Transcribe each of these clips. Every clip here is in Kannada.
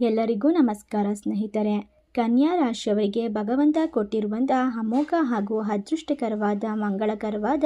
ಎಲ್ಲರಿಗೂ ನಮಸ್ಕಾರ ಸ್ನೇಹಿತರೆ. ಕನ್ಯಾ ರಾಶಿಯವರಿಗೆ ಭಗವಂತ ಕೊಟ್ಟಿರುವಂತಹ ಅಮೋಘ ಹಾಗೂ ಅದೃಷ್ಟಕರವಾದ ಮಂಗಳಕರವಾದ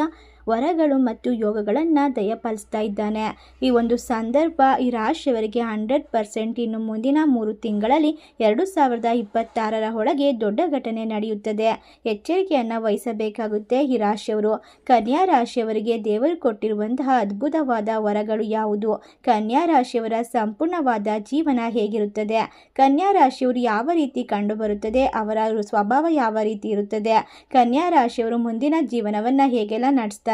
ವರಗಳು ಮತ್ತು ಯೋಗಗಳನ್ನು ದಯಪಾಲಿಸ್ತಾ ಇದ್ದಾನೆ. ಈ ಒಂದು ಸಂದರ್ಭ ಈ ರಾಶಿಯವರಿಗೆ ಹಂಡ್ರೆಡ್ ಪರ್ಸೆಂಟ್ ಇನ್ನು ಮುಂದಿನ ಮೂರು ತಿಂಗಳಲ್ಲಿ ಎರಡು ಸಾವಿರದ ಇಪ್ಪತ್ತಾರರ ಒಳಗೆ ದೊಡ್ಡ ಘಟನೆ ನಡೆಯುತ್ತದೆ. ಎಚ್ಚರಿಕೆಯನ್ನು ವಹಿಸಬೇಕಾಗುತ್ತೆ ಈ ರಾಶಿಯವರು. ಕನ್ಯಾ ರಾಶಿಯವರಿಗೆ ದೇವರು ಕೊಟ್ಟಿರುವಂತಹ ಅದ್ಭುತವಾದ ವರಗಳು ಯಾವುದು? ಕನ್ಯಾ ರಾಶಿಯವರ ಸಂಪೂರ್ಣವಾದ ಜೀವನ ಹೇಗಿರುತ್ತದೆ? ಕನ್ಯಾ ರಾಶಿಯವರು ಯಾವ ರೀತಿ ಕಂಡುಬರುತ್ತದೆ? ಅವರ ಸ್ವಭಾವ ಯಾವ ರೀತಿ ಇರುತ್ತದೆ? ಕನ್ಯಾ ರಾಶಿಯವರು ಮುಂದಿನ ಜೀವನವನ್ನು ಹೇಗೆಲ್ಲ ನಡೆಸ್ತಾರೆ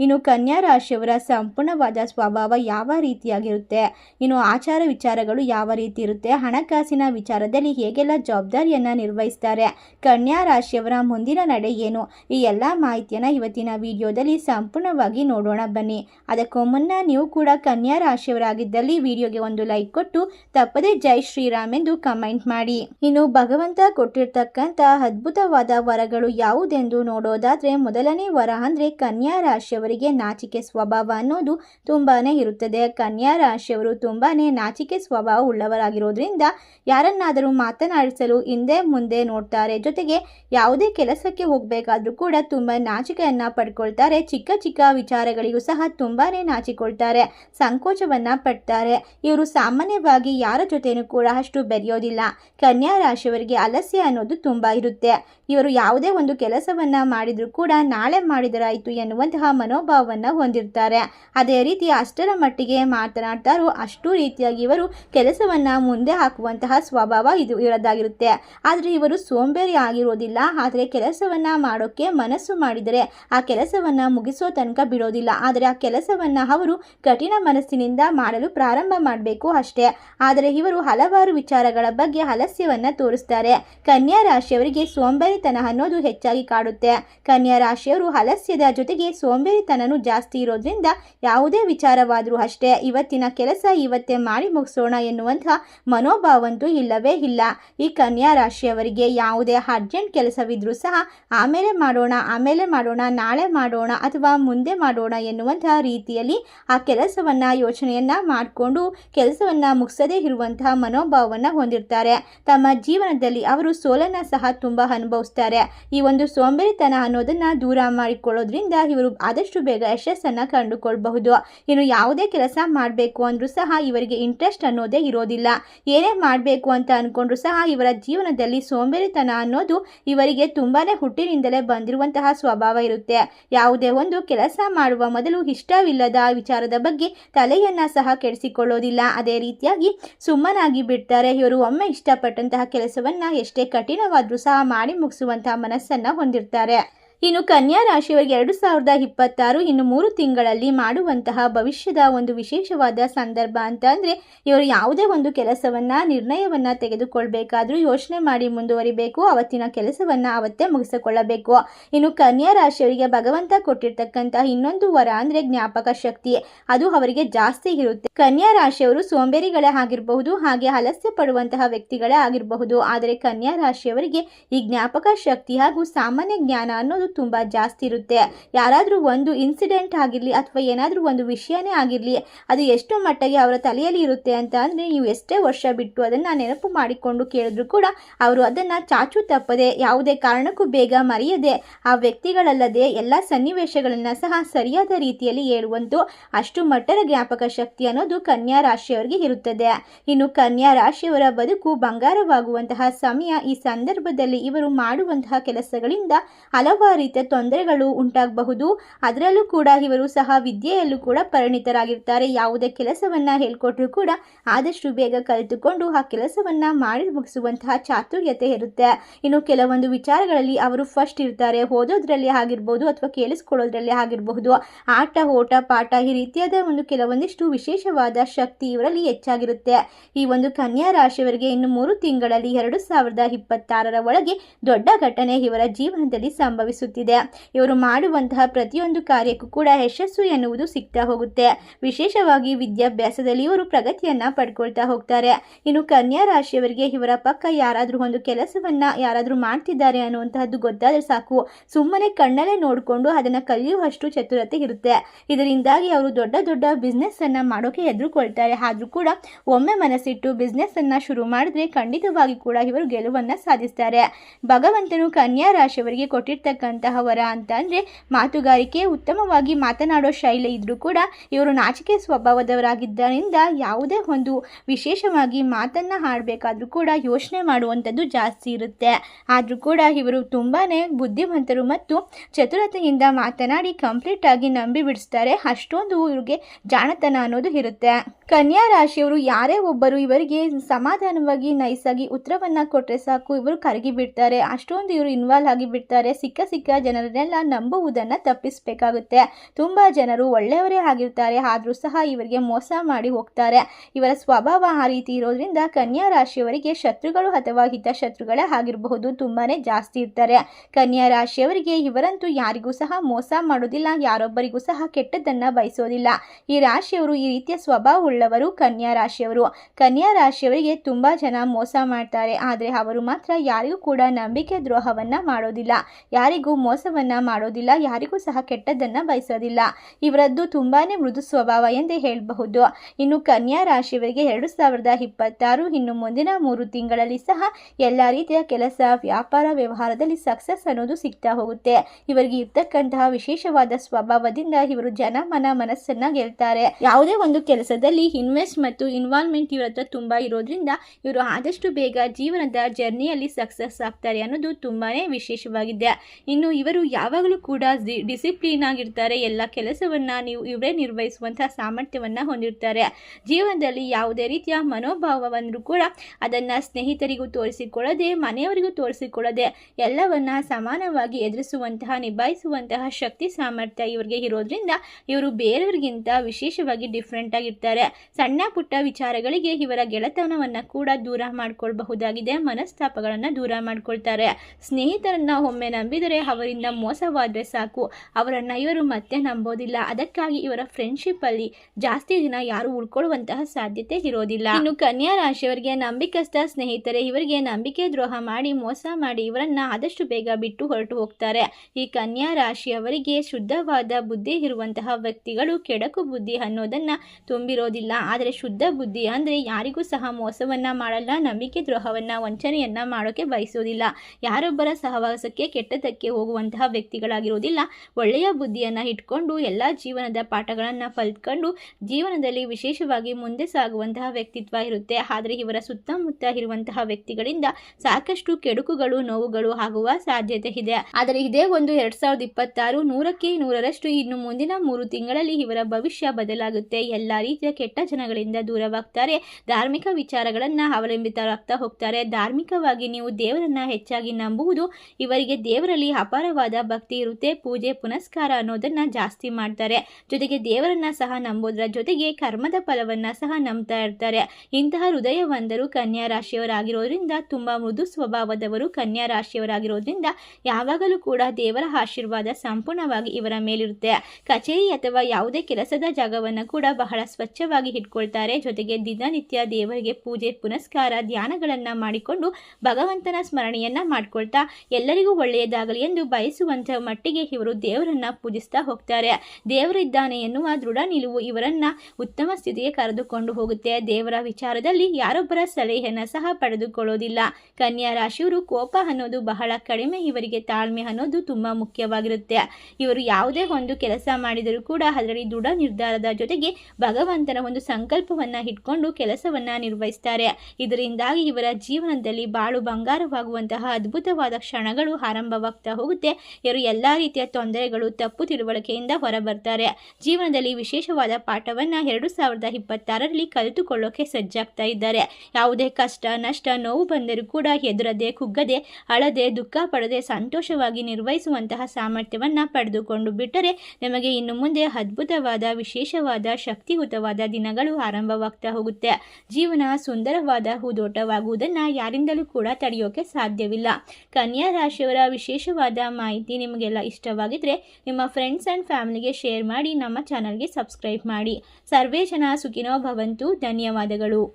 ಇನ್ನು ಕನ್ಯಾ ರಾಶಿಯವರ ಸಂಪೂರ್ಣವಾದ ಸ್ವಭಾವ ಯಾವ ರೀತಿಯಾಗಿರುತ್ತೆ? ಇನ್ನು ಆಚಾರ ವಿಚಾರಗಳು ಯಾವ ರೀತಿ ಇರುತ್ತೆ? ಹಣಕಾಸಿನ ವಿಚಾರದಲ್ಲಿ ಹೇಗೆಲ್ಲ ಜವಾಬ್ದಾರಿಯನ್ನು ನಿರ್ವಹಿಸ್ತಾರೆ? ಕನ್ಯಾ ರಾಶಿಯವರ ಮುಂದಿನ ನಡೆ ಏನು ಈ ಎಲ್ಲ ಮಾಹಿತಿಯನ್ನು ಇವತ್ತಿನ ವಿಡಿಯೋದಲ್ಲಿ ಸಂಪೂರ್ಣವಾಗಿ ನೋಡೋಣ ಬನ್ನಿ. ಅದಕ್ಕೂ ಮುನ್ನ ನೀವು ಕೂಡ ಕನ್ಯಾ ರಾಶಿಯವರಾಗಿದ್ದಲ್ಲಿ ವಿಡಿಯೋಗೆ ಒಂದು ಲೈಕ್ ಕೊಟ್ಟು ತಪ್ಪದೇ ಜೈ ಶ್ರೀರಾಮ್ ಎಂದು ಕಮೆಂಟ್ ಮಾಡಿ. ಇನ್ನು ಭಗವಂತ ಕೊಟ್ಟಿರ್ತಕ್ಕಂಥ ಅದ್ಭುತವಾದ ವರಗಳು ಯಾವುದೆಂದು ನೋಡೋದಾದ್ರೆ ಮೊದಲನೇ ವರ ಅಂದ್ರೆ ಕನ್ಯಾ ರಾಶಿಯವರಿಗೆ ನಾಚಿಕೆ ಸ್ವಭಾವ ಅನ್ನೋದು ತುಂಬಾನೇ ಇರುತ್ತದೆ. ಕನ್ಯಾ ರಾಶಿಯವರು ತುಂಬಾನೇ ನಾಚಿಕೆ ಸ್ವಭಾವ ಉಳ್ಳವರಾಗಿರೋದ್ರಿಂದ ಯಾರನ್ನಾದರೂ ಮಾತನಾಡಿಸಲು ಹಿಂದೆ ಮುಂದೆ ನೋಡ್ತಾರೆ. ಜೊತೆಗೆ ಯಾವುದೇ ಕೆಲಸಕ್ಕೆ ಹೋಗಬೇಕಾದ್ರೂ ಕೂಡ ತುಂಬ ನಾಚಿಕೆಯನ್ನು ಪಡ್ಕೊಳ್ತಾರೆ. ಚಿಕ್ಕ ಚಿಕ್ಕ ವಿಚಾರಗಳಿಗೂ ಸಹ ತುಂಬಾನೇ ನಾಚಿಕೊಳ್ತಾರೆ. ಸಂಕೋಚವನ್ನ ಪಡ್ತಾರೆ. ಇವರು ಸಾಮಾನ್ಯವಾಗಿ ಯಾರ ಜೊತೆನೂ ಕೂಡ ಅಷ್ಟು ಬೆರೆಯೋದಿಲ್ಲ. ಕನ್ಯಾ ರಾಶಿಯವರಿಗೆ ಅಲಸ್ಯ ಅನ್ನೋದು ತುಂಬಾ ಇರುತ್ತೆ. ಇವರು ಯಾವುದೇ ಒಂದು ಕೆಲಸವನ್ನ ಮಾಡಿದ್ರು ಕೂಡ ನಾಳೆ ಮಾಡಿದರಾಯಿತು ಎನ್ನುವಂತಹ ಮನೋಭಾವವನ್ನ ಹೊಂದಿರ್ತಾರೆ ಅದೇ ರೀತಿ ಅಷ್ಟರ ಮಟ್ಟಿಗೆ ಮಾತನಾಡ್ತಾರೋ ಅಷ್ಟು ರೀತಿಯಾಗಿ ಇವರು ಕೆಲಸವನ್ನ ಮುಂದೆ ಹಾಕುವಂತಹ ಸ್ವಭಾವ ಇದು ಇವರದ್ದಾಗಿರುತ್ತೆ. ಆದರೆ ಇವರು ಸೋಂಬೇರಿ ಆಗಿರೋದಿಲ್ಲ. ಆದರೆ ಕೆಲಸವನ್ನ ಮಾಡೋಕ್ಕೆ ಮನಸ್ಸು ಮಾಡಿದರೆ ಆ ಕೆಲಸವನ್ನ ಮುಗಿಸೋ ತನಕ ಬಿಡೋದಿಲ್ಲ. ಆದರೆ ಆ ಕೆಲಸವನ್ನ ಅವರು ಕಠಿಣ ಮನಸ್ಸಿನಿಂದ ಮಾಡಲು ಪ್ರಾರಂಭ ಮಾಡಬೇಕು ಅಷ್ಟೇ. ಆದರೆ ಇವರು ಹಲವಾರು ವಿಚಾರಗಳ ಬಗ್ಗೆ ಆಲಸ್ಯವನ್ನ ತೋರಿಸ್ತಾರೆ. ಕನ್ಯಾ ರಾಶಿಯವರಿಗೆ ಸೋಂಬೇರಿತನ ಅನ್ನೋದು ಹೆಚ್ಚಾಗಿ ಕಾಡುತ್ತೆ. ಕನ್ಯಾ ರಾಶಿಯವರು ಹಲಸ್ಯದ ಜೊತೆಗೆ ಸೋಂಬೇರಿತನನು ಜಾಸ್ತಿ ಇರೋದ್ರಿಂದ ಯಾವುದೇ ವಿಚಾರವಾದರೂ ಅಷ್ಟೇ ಇವತ್ತಿನ ಕೆಲಸ ಇವತ್ತೇ ಮಾಡಿ ಮುಗಿಸೋಣ ಎನ್ನುವಂತಹ ಮನೋಭಾವಂತೂ ಇಲ್ಲವೇ ಇಲ್ಲ. ಈ ಕನ್ಯಾ ರಾಶಿಯವರಿಗೆ ಯಾವುದೇ ಅರ್ಜೆಂಟ್ ಕೆಲಸವಿದ್ರೂ ಸಹ ಆಮೇಲೆ ಮಾಡೋಣ ಆಮೇಲೆ ಮಾಡೋಣ, ನಾಳೆ ಮಾಡೋಣ ಅಥವಾ ಮುಂದೆ ಮಾಡೋಣ ಎನ್ನುವಂತಹ ರೀತಿಯಲ್ಲಿ ಆ ಕೆಲಸವನ್ನು, ಯೋಚನೆಯನ್ನು ಮಾಡಿಕೊಂಡು ಕೆಲಸವನ್ನ ಮುಗಿಸದೇ ಇರುವಂತಹ ಮನೋಭಾವವನ್ನು ಹೊಂದಿರ್ತಾರೆ. ತಮ್ಮ ಜೀವನದಲ್ಲಿ ಅವರು ಸೋಲನ್ನ ಸಹ ತುಂಬಾ ಅನುಭವಿಸ್ತಾರೆ. ಈ ಒಂದು ಸೋಂಬೇರಿತನ ಅನ್ನೋದನ್ನ ದೂರ ಮಾಡಿಕೊಳ್ಳೋದ್ರಿಂದ ಇವರು ಆದಷ್ಟು ಬೇಗ ಯಶಸ್ಸನ್ನ ಕಂಡುಕೊಳ್ಬಹುದು. ಇನ್ನು ಯಾವುದೇ ಕೆಲಸ ಮಾಡಬೇಕು ಅಂದ್ರೂ ಸಹ ಇವರಿಗೆ ಇಂಟ್ರೆಸ್ಟ್ ಅನ್ನೋದೇ ಇರೋದಿಲ್ಲ. ಏನೇ ಮಾಡಬೇಕು ಅಂತ ಅಂದ್ಕೊಂಡ್ರೂ ಸಹ ಇವರ ಜೀವನದಲ್ಲಿ ಸೋಂಬೇರಿತನ ಅನ್ನೋದು ಇವರಿಗೆ ತುಂಬಾನೇ ಹುಟ್ಟಿನಿಂದಲೇ ಬಂದಿರುವಂತಹ ಸ್ವಭಾವ ಇರುತ್ತೆ. ಯಾವುದೇ ಒಂದು ಕೆಲಸ ಮಾಡುವ ಮೊದಲು ಇಷ್ಟವಿಲ್ಲದ ವಿಚಾರದ ಬಗ್ಗೆ ತಲೆಯನ್ನ ಸಹ ಕೆಡಿಸಿಕೊಳ್ಳೋದಿಲ್ಲ. ಅದೇ ರೀತಿಯಾಗಿ ಸುಮ್ಮನಾಗಿ ಬಿಡ್ತಾರೆ. ಇವರು ಒಮ್ಮೆ ಇಷ್ಟಪಟ್ಟಂತಹ ಕೆಲಸವನ್ನ ಎಷ್ಟೇ ಕಠಿಣವಾದರೂ ಸಹ ಮಾಡಿ ಮುಗಿಸುವಂತಹ ಮನಸ್ಸನ್ನ ಹೊಂದಿರ್ತಾರೆ. ಇನ್ನು ಕನ್ಯಾ ರಾಶಿಯವರಿಗೆ ಎರಡು ಸಾವಿರದ ಇಪ್ಪತ್ತಾರು ಇನ್ನು ಮೂರು ತಿಂಗಳಲ್ಲಿ ಮಾಡುವಂತಹ ಭವಿಷ್ಯದ ಒಂದು ವಿಶೇಷವಾದ ಸಂದರ್ಭ ಅಂತ ಅಂದರೆ ಇವರು ಯಾವುದೇ ಒಂದು ಕೆಲಸವನ್ನು, ನಿರ್ಣಯವನ್ನು ತೆಗೆದುಕೊಳ್ಬೇಕಾದ್ರೂ ಯೋಚನೆ ಮಾಡಿ ಮುಂದುವರಿಬೇಕು, ಅವತ್ತಿನ ಕೆಲಸವನ್ನು ಅವತ್ತೇ ಮುಗಿಸಿಕೊಳ್ಳಬೇಕು. ಇನ್ನು ಕನ್ಯಾ ರಾಶಿಯವರಿಗೆ ಭಗವಂತ ಕೊಟ್ಟಿರ್ತಕ್ಕಂತಹ ಇನ್ನೊಂದು ವರ ಅಂದರೆ ಜ್ಞಾಪಕ ಶಕ್ತಿ, ಅದು ಅವರಿಗೆ ಜಾಸ್ತಿ ಇರುತ್ತೆ. ಕನ್ಯಾ ರಾಶಿಯವರು ಸೋಂಬೇರಿಗಳೇ ಆಗಿರಬಹುದು, ಹಾಗೆ ಅಲಸ್ಯ ಪಡುವಂತಹ ವ್ಯಕ್ತಿಗಳೇ ಆಗಿರಬಹುದು. ಆದರೆ ಕನ್ಯಾ ರಾಶಿಯವರಿಗೆ ಈ ಜ್ಞಾಪಕ ಶಕ್ತಿ ಹಾಗೂ ಸಾಮಾನ್ಯ ಜ್ಞಾನ ಅನ್ನೋದು ತುಂಬಾ ಜಾಸ್ತಿ ಇರುತ್ತೆ. ಯಾರಾದರೂ ಒಂದು ಇನ್ಸಿಡೆಂಟ್ ಆಗಿರಲಿ ಅಥವಾ ಏನಾದರೂ ಒಂದು ವಿಷಯನೇ ಆಗಿರಲಿ, ಅದು ಎಷ್ಟು ಮಟ್ಟಿಗೆ ಅವರ ತಲೆಯಲ್ಲಿ ಇರುತ್ತೆ ಅಂತ ಅಂದರೆ ನೀವು ಎಷ್ಟೇ ವರ್ಷ ಬಿಟ್ಟು ಅದನ್ನು ನೆನಪು ಮಾಡಿಕೊಂಡು ಕೇಳಿದ್ರು ಕೂಡ ಅವರು ಅದನ್ನು ಚಾಚು ತಪ್ಪದೆ, ಯಾವುದೇ ಕಾರಣಕ್ಕೂ ಬೇಗ ಮರೆಯದೆ, ಆ ವ್ಯಕ್ತಿಗಳಲ್ಲದೆ ಎಲ್ಲ ಸನ್ನಿವೇಶಗಳನ್ನು ಸಹ ಸರಿಯಾದ ರೀತಿಯಲ್ಲಿ ಹೇಳುವಂತೂ ಅಷ್ಟು ಮಟ್ಟದ ಜ್ಞಾಪಕ ಶಕ್ತಿ ಅನ್ನೋದು ಕನ್ಯಾ ರಾಶಿಯವರಿಗೆ ಇರುತ್ತದೆ. ಇನ್ನು ಕನ್ಯಾ ರಾಶಿಯವರ ಬದುಕು ಬಂಗಾರವಾಗುವಂತಹ ಸಮಯ ಈ ಸಂದರ್ಭದಲ್ಲಿ ಇವರು ಮಾಡುವಂತಹ ಕೆಲಸಗಳಿಂದ ಹಲವಾರು ರೀತಿಯ ತೊಂದರೆಗಳು ಉಂಟಾಗಬಹುದು. ಅದರಲ್ಲೂ ಕೂಡ ಇವರು ಸಹ ವಿದ್ಯೆಯಲ್ಲೂ ಕೂಡ ಪರಿಣಿತರಾಗಿರ್ತಾರೆ ಯಾವುದೇ ಕೆಲಸವನ್ನ ಹೇಳ್ಕೊಟ್ರು ಕೂಡ ಆದಷ್ಟು ಬೇಗ ಕಲಿತುಕೊಂಡು ಆ ಕೆಲಸವನ್ನ ಮಾಡಿ ಮುಗಿಸುವಂತಹ ಚಾತುರ್ಯತೆ ಇರುತ್ತೆ. ಇನ್ನು ಕೆಲವೊಂದು ವಿಚಾರಗಳಲ್ಲಿ ಅವರು ಫಸ್ಟ್ ಇರ್ತಾರೆ. ಓದೋದ್ರಲ್ಲಿ ಆಗಿರ್ಬೋದು ಅಥವಾ ಕೇಳಿಸ್ಕೊಳ್ಳೋದ್ರಲ್ಲಿ ಆಗಿರಬಹುದು. ಆಟ, ಓಟ, ಪಾಠ ಈ ರೀತಿಯಾದ ಒಂದು ಕೆಲವೊಂದಿಷ್ಟು ವಿಶೇಷವಾದ ಶಕ್ತಿ ಇವರಲ್ಲಿ ಹೆಚ್ಚಾಗಿರುತ್ತೆ. ಈ ಒಂದು ಕನ್ಯಾ ರಾಶಿಯವರಿಗೆ ಇನ್ನು ಮೂರು ತಿಂಗಳಲ್ಲಿ ಎರಡು ಸಾವಿರದ ಇಪ್ಪತ್ತಾರರ ಒಳಗೆ ದೊಡ್ಡ ಘಟನೆ ಇವರ ಜೀವನದಲ್ಲಿ ಸಂಭವಿಸುತ್ತೆ. ಹೆಚ್ಚಿಸುತ್ತಿದೆ ಇವರು ಮಾಡುವಂತಹ ಪ್ರತಿಯೊಂದು ಕಾರ್ಯಕ್ಕೂ ಕೂಡ ಯಶಸ್ಸು ಎನ್ನುವುದು ಸಿಗ್ತಾ ಹೋಗುತ್ತೆ. ವಿಶೇಷವಾಗಿ ವಿದ್ಯಾಭ್ಯಾಸದಲ್ಲಿ ಇವರು ಪ್ರಗತಿಯನ್ನ ಪಡ್ಕೊಳ್ತಾ ಹೋಗ್ತಾರೆ. ಇನ್ನು ಕನ್ಯಾ ರಾಶಿಯವರಿಗೆ ಇವರ ಪಕ್ಕ ಯಾರಾದರೂ ಒಂದು ಕೆಲಸವನ್ನ ಯಾರಾದರೂ ಮಾಡ್ತಿದ್ದಾರೆ ಅನ್ನುವಂತಹದ್ದು ಗೊತ್ತಾದರೆ ಸಾಕು. ಸುಮ್ಮನೆ ಕಣ್ಣಲ್ಲೇ ನೋಡಿಕೊಂಡು ಅದನ್ನು ಕಲಿಯುವಷ್ಟು ಚತುರತೆ ಇರುತ್ತೆ. ಇದರಿಂದಾಗಿ ಅವರು ದೊಡ್ಡ ದೊಡ್ಡ ಬಿಸ್ನೆಸ್ ಅನ್ನ ಮಾಡೋಕೆ ಎದುರುಕೊಳ್ತಾರೆ ಆದರೂ ಕೂಡ ಒಮ್ಮೆ ಮನಸ್ಸಿಟ್ಟು ಬಿಸ್ನೆಸ್ ಅನ್ನ ಶುರು ಮಾಡಿದ್ರೆ ಖಂಡಿತವಾಗಿ ಕೂಡ ಇವರು ಗೆಲುವನ್ನ ಸಾಧಿಸ್ತಾರೆ. ಭಗವಂತನು ಕನ್ಯಾ ರಾಶಿಯವರಿಗೆ ಕೊಟ್ಟಿರ್ತಕ್ಕಂತಹ ವರ ಅಂತ ಅಂದರೆ ಮಾತುಗಾರಿಕೆ, ಉತ್ತಮವಾಗಿ ಮಾತನಾಡೋ ಶೈಲಿ ಇದ್ದರೂ ಕೂಡ ಇವರು ನಾಚಿಕೆ ಸ್ವಭಾವದವರಾಗಿದ್ದರಿಂದ ಯಾವುದೇ ಒಂದು ವಿಶೇಷವಾಗಿ ಮಾತನ್ನು ಹಾಡಬೇಕಾದ್ರೂ ಕೂಡ ಯೋಚನೆ ಮಾಡುವಂಥದ್ದು ಜಾಸ್ತಿ ಇರುತ್ತೆ. ಆದರೂ ಕೂಡ ಇವರು ತುಂಬಾ ಬುದ್ಧಿವಂತರು ಮತ್ತು ಚತುರತೆಯಿಂದ ಮಾತನಾಡಿ ಕಂಪ್ಲೀಟಾಗಿ ನಂಬಿ ಬಿಡಿಸ್ತಾರೆ. ಅಷ್ಟೊಂದು ಇವ್ರಿಗೆ ಜಾಣತನ ಅನ್ನೋದು ಇರುತ್ತೆ. ಕನ್ಯಾ ರಾಶಿಯವರು ಯಾರೇ ಒಬ್ಬರು ಇವರಿಗೆ ಸಮಾಧಾನವಾಗಿ ನೈಸಾಗಿ ಉತ್ತರವನ್ನು ಕೊಟ್ಟರೆ ಸಾಕು. ಇವರು ಕರಗಿ ಬಿಡ್ತಾರೆ. ಅಷ್ಟೊಂದು ಇವರು ಇನ್ವಾಲ್ವ್ ಆಗಿ ಬಿಡ್ತಾರೆ. ಸಿಕ್ಕ ಸಿಕ್ಕ ಜನರನ್ನೆಲ್ಲ ನಂಬುವುದನ್ನು ತಪ್ಪಿಸಬೇಕಾಗುತ್ತೆ. ತುಂಬ ಜನರು ಒಳ್ಳೆಯವರೇ ಆಗಿರ್ತಾರೆ, ಆದರೂ ಸಹ ಇವರಿಗೆ ಮೋಸ ಮಾಡಿ ಹೋಗ್ತಾರೆ. ಇವರ ಸ್ವಭಾವ ಆ ರೀತಿ ಇರೋದ್ರಿಂದ ಕನ್ಯಾ ರಾಶಿಯವರಿಗೆ ಶತ್ರುಗಳು ಅಥವಾ ಹಿತಶತ್ರುಗಳೇ ಆಗಿರಬಹುದು, ತುಂಬಾನೇ ಜಾಸ್ತಿ ಇರ್ತಾರೆ. ಕನ್ಯಾ ರಾಶಿಯವರಿಗೆ ಇವರಂತೂ ಯಾರಿಗೂ ಸಹ ಮೋಸ ಮಾಡೋದಿಲ್ಲ, ಯಾರೊಬ್ಬರಿಗೂ ಸಹ ಕೆಟ್ಟದ್ದನ್ನ ಬಯಸೋದಿಲ್ಲ. ಈ ರಾಶಿಯವರು ಈ ರೀತಿಯ ಸ್ವಭಾವ ಉಳ್ಳವರು ಕನ್ಯಾ ರಾಶಿಯವರು. ಕನ್ಯಾ ರಾಶಿಯವರಿಗೆ ತುಂಬಾ ಜನ ಮೋಸ ಮಾಡ್ತಾರೆ, ಆದರೆ ಅವರು ಮಾತ್ರ ಯಾರಿಗೂ ಕೂಡ ನಂಬಿಕೆ ದ್ರೋಹವನ್ನ ಮಾಡೋದಿಲ್ಲ. ಯಾರಿಗೂ ಮೋಸವನ್ನ ಮಾಡೋದಿಲ್ಲ, ಯಾರಿಗೂ ಸಹ ಕೆಟ್ಟದ್ದನ್ನು ಬಯಸೋದಿಲ್ಲ. ಇವರದ್ದು ತುಂಬಾನೇ ಮೃದು ಸ್ವಭಾವ ಎಂದೇ ಹೇಳಬಹುದು. ಇನ್ನು ಕನ್ಯಾ ರಾಶಿಯವರಿಗೆ ಎರಡು ಸಾವಿರದ ಇಪ್ಪತ್ತಾರು ಇನ್ನು ಮುಂದಿನ ಮೂರು ತಿಂಗಳಲ್ಲಿ ಸಹ ಎಲ್ಲ ರೀತಿಯ ಕೆಲಸ, ವ್ಯಾಪಾರ, ವ್ಯವಹಾರದಲ್ಲಿ ಸಕ್ಸಸ್ ಅನ್ನೋದು ಸಿಗ್ತಾ ಹೋಗುತ್ತೆ. ಇವರಿಗೆ ಇರ್ತಕ್ಕಂತಹ ವಿಶೇಷವಾದ ಸ್ವಭಾವದಿಂದ ಇವರು ಜನ ಮನ ಮನಸ್ಸನ್ನ ಗೆಲ್ತಾರೆ. ಯಾವುದೇ ಒಂದು ಕೆಲಸದಲ್ಲಿ ಇನ್ವೆಸ್ಟ್ ಮತ್ತು ಇನ್ವಾಲ್ವ್ಮೆಂಟ್ ಇವರ ಹತ್ರ ತುಂಬಾ ಇರೋದ್ರಿಂದ ಇವರು ಆದಷ್ಟು ಬೇಗ ಜೀವನದ ಜರ್ನಿಯಲ್ಲಿ ಸಕ್ಸಸ್ ಆಗ್ತಾರೆ ಅನ್ನೋದು ತುಂಬಾನೇ ವಿಶೇಷವಾಗಿದೆ. ಇನ್ನು ಇವರು ಯಾವಾಗಲೂ ಕೂಡ ಡಿಸಿಪ್ಲಿನ್ ಆಗಿರ್ತಾರೆ. ಎಲ್ಲ ಕೆಲಸವನ್ನು ನೀವು ಇವರೇ ನಿರ್ವಹಿಸುವಂತಹ ಸಾಮರ್ಥ್ಯವನ್ನು ಹೊಂದಿರ್ತಾರೆ. ಜೀವನದಲ್ಲಿ ಯಾವುದೇ ರೀತಿಯ ಮನೋಭಾವವನ್ನು ಕೂಡ ಅದನ್ನು ಸ್ನೇಹಿತರಿಗೂ ತೋರಿಸಿಕೊಳ್ಳದೆ, ಮನೆಯವರಿಗೂ ತೋರಿಸಿಕೊಳ್ಳದೆ ಎಲ್ಲವನ್ನ ಸಮಾನವಾಗಿ ಎದುರಿಸುವಂತಹ, ನಿಭಾಯಿಸುವಂತಹ ಶಕ್ತಿ, ಸಾಮರ್ಥ್ಯ ಇವರಿಗೆ ಇರೋದ್ರಿಂದ ಇವರು ಬೇರೆಯವರಿಗಿಂತ ವಿಶೇಷವಾಗಿ ಡಿಫ್ರೆಂಟ್ ಆಗಿರ್ತಾರೆ. ಸಣ್ಣ ಪುಟ್ಟ ವಿಚಾರಗಳಿಗೆ ಇವರ ಗೆಳೆತನವನ್ನು ಕೂಡ ದೂರ ಮಾಡಿಕೊಳ್ಬಹುದಾಗಿದೆ, ಮನಸ್ತಾಪಗಳನ್ನು ದೂರ ಮಾಡ್ಕೊಳ್ತಾರೆ. ಸ್ನೇಹಿತರನ್ನ ಒಮ್ಮೆ ನಂಬಿದರೆ ಅವರಿಂದ ಮೋಸವಾದರೆ ಸಾಕು. ಅವರನ್ನು ಇವರು ಮತ್ತೆ ನಂಬೋದಿಲ್ಲ. ಅದಕ್ಕಾಗಿ ಇವರ ಫ್ರೆಂಡ್ಶಿಪ್ ಅಲ್ಲಿ ಜಾಸ್ತಿ ದಿನ ಯಾರು ಉಳ್ಕೊಳ್ಳುವಂತಹ ಸಾಧ್ಯತೆ ಇರೋದಿಲ್ಲ. ಇನ್ನು ಕನ್ಯಾ ರಾಶಿಯವರಿಗೆ ನಂಬಿಕಸ್ಥ ಸ್ನೇಹಿತರೆ, ಇವರಿಗೆ ನಂಬಿಕೆ ದ್ರೋಹ ಮಾಡಿ, ಮೋಸ ಮಾಡಿ ಇವರನ್ನ ಆದಷ್ಟು ಬೇಗ ಬಿಟ್ಟು ಹೊರಟು ಹೋಗ್ತಾರೆ. ಈ ಕನ್ಯಾ ರಾಶಿಯವರಿಗೆ ಶುದ್ಧವಾದ ಬುದ್ಧಿ ಇರುವಂತಹ ವ್ಯಕ್ತಿಗಳು ಕೆಡಕು ಬುದ್ಧಿ ಅನ್ನೋದನ್ನ ತುಂಬಿರೋದಿಲ್ಲ. ಆದರೆ ಶುದ್ಧ ಬುದ್ಧಿ ಅಂದ್ರೆ ಯಾರಿಗೂ ಸಹ ಮೋಸವನ್ನ ಮಾಡಲ್ಲ, ನಂಬಿಕೆ ದ್ರೋಹವನ್ನ, ವಂಚನೆಯನ್ನ ಮಾಡೋಕೆ ಬಯಸೋದಿಲ್ಲ. ಯಾರೊಬ್ಬರ ಸಹವಾಸಕ್ಕೆ ಕೆಟ್ಟದಕ್ಕೆ ಹೋಗುವಂತಹ ವ್ಯಕ್ತಿಗಳಾಗಿರುವುದಿಲ್ಲ. ಒಳ್ಳೆಯ ಬುದ್ಧಿಯನ್ನು ಇಟ್ಕೊಂಡು ಎಲ್ಲ ಜೀವನದ ಪಾಠಗಳನ್ನು ಕಲ್ತ್ಕೊಂಡು ಜೀವನದಲ್ಲಿ ವಿಶೇಷವಾಗಿ ಮುಂದೆ ಸಾಗುವಂತಹ ವ್ಯಕ್ತಿತ್ವ ಇರುತ್ತೆ. ಆದರೆ ಇವರ ಸುತ್ತಮುತ್ತ ಇರುವಂತಹ ವ್ಯಕ್ತಿಗಳಿಂದ ಸಾಕಷ್ಟು ಕೆಡುಕುಗಳು, ನೋವುಗಳು ಆಗುವ ಸಾಧ್ಯತೆ ಇದೆ. ಆದರೆ ಇದೇ ಒಂದು ಎರಡ್ ಸಾವಿರದ ಇಪ್ಪತ್ತಾರು ನೂರಕ್ಕೆ ನೂರರಷ್ಟು ಇನ್ನು ಮುಂದಿನ ಮೂರು ತಿಂಗಳಲ್ಲಿ ಇವರ ಭವಿಷ್ಯ ಬದಲಾಗುತ್ತೆ. ಎಲ್ಲ ರೀತಿಯ ಕೆಟ್ಟ ಜನಗಳಿಂದ ದೂರವಾಗ್ತಾರೆ. ಧಾರ್ಮಿಕ ವಿಚಾರಗಳನ್ನ ಅವಲಂಬಿತರಾಗ್ತಾ ಹೋಗ್ತಾರೆ. ಧಾರ್ಮಿಕವಾಗಿ ನೀವು ದೇವರನ್ನ ಹೆಚ್ಚಾಗಿ ನಂಬುವುದು ಇವರಿಗೆ ದೇವರಲ್ಲಿ ಅಪಾರವಾದ ಭಕ್ತಿ ಇರುತ್ತೆ, ಪೂಜೆ, ಪುನಸ್ಕಾರ ಅನ್ನೋದನ್ನ ಜಾಸ್ತಿ ಮಾಡ್ತಾರೆ. ಜೊತೆಗೆ ದೇವರನ್ನ ಸಹ ನಂಬೋದ್ರ ಜೊತೆಗೆ ಕರ್ಮದ ಫಲವನ್ನ ಸಹ ನಂಬ್ತಾ ಇರ್ತಾರೆ. ಇಂತಹ ಹೃದಯವಂದರು ಕನ್ಯಾ ರಾಶಿಯವರಾಗಿರೋದ್ರಿಂದ ತುಂಬಾ ಮೃದು ಸ್ವಭಾವದವರು ಕನ್ಯಾ ರಾಶಿಯವರಾಗಿರೋದ್ರಿಂದ ಯಾವಾಗಲೂ ಕೂಡ ದೇವರ ಆಶೀರ್ವಾದ ಸಂಪೂರ್ಣವಾಗಿ ಇವರ ಮೇಲಿರುತ್ತೆ. ಕಚೇರಿ ಅಥವಾ ಯಾವುದೇ ಕೆಲಸದ ಜಾಗವನ್ನು ಕೂಡ ಬಹಳ ಸ್ವಚ್ಛವಾಗಿ ಇಟ್ಕೊಳ್ತಾರೆ. ಜೊತೆಗೆ ದಿನನಿತ್ಯ ದೇವರಿಗೆ ಪೂಜೆ, ಪುನಸ್ಕಾರ, ಧ್ಯಾನಗಳನ್ನ ಮಾಡಿಕೊಂಡು ಭಗವಂತನ ಸ್ಮರಣೆಯನ್ನ ಮಾಡ್ಕೊಳ್ತಾ ಎಲ್ಲರಿಗೂ ಒಳ್ಳೆಯದಾಗಲಿ ಎಂದು ಬಯಸುವಂತ ಮಟ್ಟಿಗೆ ಇವರು ದೇವರನ್ನ ಪೂಜಿಸ್ತಾ ಹೋಗ್ತಾರೆ. ದೇವರಿದ್ದಾನೆ ಎನ್ನುವ ದೃಢ ನಿಲುವು ಇವರನ್ನ ಉತ್ತಮ ಸ್ಥಿತಿಗೆ ಕರೆದುಕೊಂಡು ಹೋಗುತ್ತೆ. ದೇವರ ವಿಚಾರದಲ್ಲಿ ಯಾರೊಬ್ಬರ ಸಲಹೆಯನ್ನ ಸಹ ಪಡೆದುಕೊಳ್ಳೋದಿಲ್ಲ. ಕನ್ಯಾ ರಾಶಿಯವರು ಕೋಪ ಅನ್ನೋದು ಬಹಳ ಕಡಿಮೆ, ಇವರಿಗೆ ತಾಳ್ಮೆ ಅನ್ನೋದು ತುಂಬಾ ಮುಖ್ಯವಾಗಿರುತ್ತೆ. ಇವರು ಯಾವುದೇ ಒಂದು ಕೆಲಸ ಮಾಡಿದರೂ ಕೂಡ ಅದರಲ್ಲಿ ದೃಢ ನಿರ್ಧಾರದ ಜೊತೆಗೆ ಭಗವಂತನ ಒಂದು ಸಂಕಲ್ಪವನ್ನ ಇಟ್ಕೊಂಡು ಕೆಲಸವನ್ನ ನಿರ್ವಹಿಸ್ತಾರೆ. ಇದರಿಂದಾಗಿ ಇವರ ಜೀವನದಲ್ಲಿ ಬಾಳು ಬಂಗಾರವಾಗುವಂತಹ ಅದ್ಭುತವಾದ ಕ್ಷಣಗಳು ಆರಂಭವಾಗ್ತಾ ಇವರು ಎಲ್ಲಾ ರೀತಿಯ ತೊಂದರೆಗಳು, ತಪ್ಪು ತಿಳುವಳಿಕೆಯಿಂದ ಹೊರಬರ್ತಾರೆ. ಜೀವನದಲ್ಲಿ ವಿಶೇಷವಾದ ಪಾಠವನ್ನ ಎರಡು ಸಾವಿರದ ಇಪ್ಪತ್ತಾರರಲ್ಲಿ ಕಲಿತುಕೊಳ್ಳೋಕೆ ಸಜ್ಜಾಗ್ತಾ ಇದ್ದಾರೆ. ಯಾವುದೇ ಕಷ್ಟ, ನಷ್ಟ, ನೋವು ಬಂದರೂ ಕೂಡ ಎದುರದೆ ಕುಗ್ಗದೆ, ಅಳದೆ, ದುಃಖ ಪಡದೆ, ಸಂತೋಷವಾಗಿ ನಿರ್ವಹಿಸುವಂತಹ ಸಾಮರ್ಥ್ಯವನ್ನ ಪಡೆದುಕೊಂಡು ಬಿಟ್ಟರೆ ನಮಗೆ ಇನ್ನು ಮುಂದೆ ಅದ್ಭುತವಾದ, ವಿಶೇಷವಾದ, ಶಕ್ತಿಯುತವಾದ ದಿನಗಳು ಆರಂಭವಾಗ್ತಾ ಹೋಗುತ್ತೆ. ಜೀವನ ಸುಂದರವಾದ ಹೂದೋಟವಾಗುವುದನ್ನ ಯಾರಿಂದಲೂ ಕೂಡ ತಡೆಯೋಕೆ ಸಾಧ್ಯವಿಲ್ಲ. ಕನ್ಯಾ ರಾಶಿಯವರ ವಿಶೇಷವಾದ ಮಾಹಿತಿ ನಿಮಗೆಲ್ಲ ಇಷ್ಟವಾಗಿದ್ದರೆ ನಿಮ್ಮ ಫ್ರೆಂಡ್ಸ್ ಆ್ಯಂಡ್ ಫ್ಯಾಮಿಲಿಗೆ ಶೇರ್ ಮಾಡಿ ನಮ್ಮ ಚಾನಲ್ಗೆ ಸಬ್ಸ್ಕ್ರೈಬ್ ಮಾಡಿ. ಸರ್ವೇ ಜನ ಸುಖಿನೋ ಭವಂತು. ಧನ್ಯವಾದಗಳು.